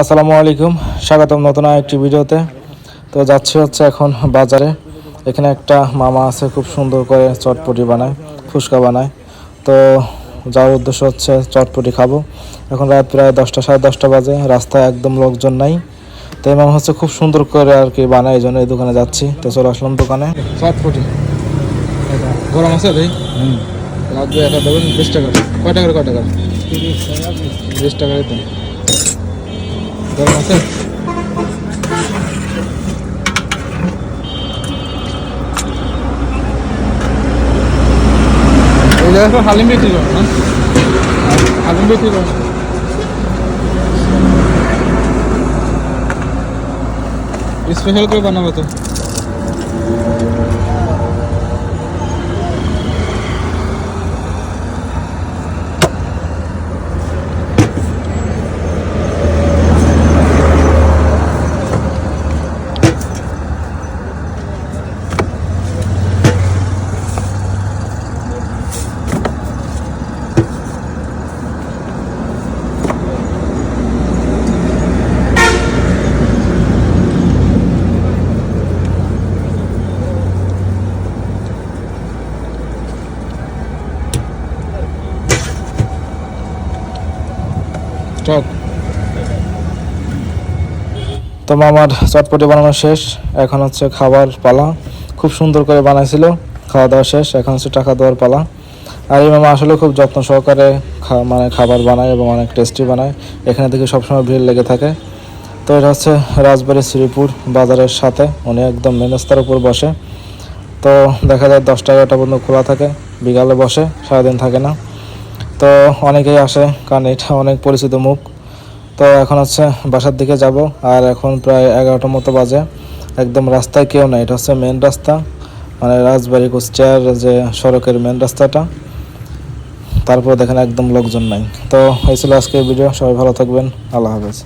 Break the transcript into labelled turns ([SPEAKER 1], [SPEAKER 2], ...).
[SPEAKER 1] আসসালামু আলাইকুম। স্বাগতম নতুন একটি ভিডিওতে। তো যাচ্ছি হচ্ছে এখন বাজারে। এখানে একটা মামা আছে খুব সুন্দর করে চটপটি বানায় ফুচকা বানায়। তো যাওয়ার উদ্দেশ্য হচ্ছে চটপটি খাব। এখন রাত প্রায় দশটা সাড়ে দশটা বাজে রাস্তায় একদম লোকজন নাই। তো এই মামা হচ্ছে খুব সুন্দর করে আর কি বানায় এই জন্য এই দোকানে যাচ্ছি। তো চলে আসলাম দোকানে। চটপটি। গরম আছে ভাই? লাগবে এটা দেবেন বিশ টাকা। কয় টাকা কয় টাকা? বিশ টাকা এই জায়গায় হালিম বিক্রি করো না হালিম বিক্রি করো। স্পেশাল করে বানাবো তো। টক। তো মামার চটপটি বানানো শেষ, এখন হচ্ছে খাবার পালা। খুব সুন্দর করে বানাইছিল, খাওয়া দাওয়া শেষ, এখন হচ্ছে টাকা দেওয়ার পালা। আর এই মামা আসলে খুব যত্ন সহকারে মানে খাবার বানায় এবং অনেক টেস্টি বানায়। এখানে থেকে সবসময় ভিড় লেগে থাকে। তো এটা হচ্ছে রাজবাড়ি শ্রীপুর বাজারের সাথে, উনি একদম মেন রাস্তার উপর বসে। তো দেখা যায় দশটা এগারোটা পর্যন্ত খোলা থাকে, বিকালে বসে, সারাদিন থাকে না। তো অনেকেই আসে, কারণ এটা অনেক পরিচিত মুখ। তো এখন হচ্ছে বাসার দিকে যাব, আর এখন প্রায় এগারোটার মতো বাজে। একদম রাস্তায় কেউ নেই, এটা হচ্ছে মেন রাস্তা। মানে রাজবাড়ি কুষ্টিয়ার যে সড়কের মেন রাস্তাটা। তারপর দেখেন একদম লোকজন নাই। তো এই ছিল আজকে ভিডিও সবাই ভালো থাকবেন, আল্লাহ হাফেজ।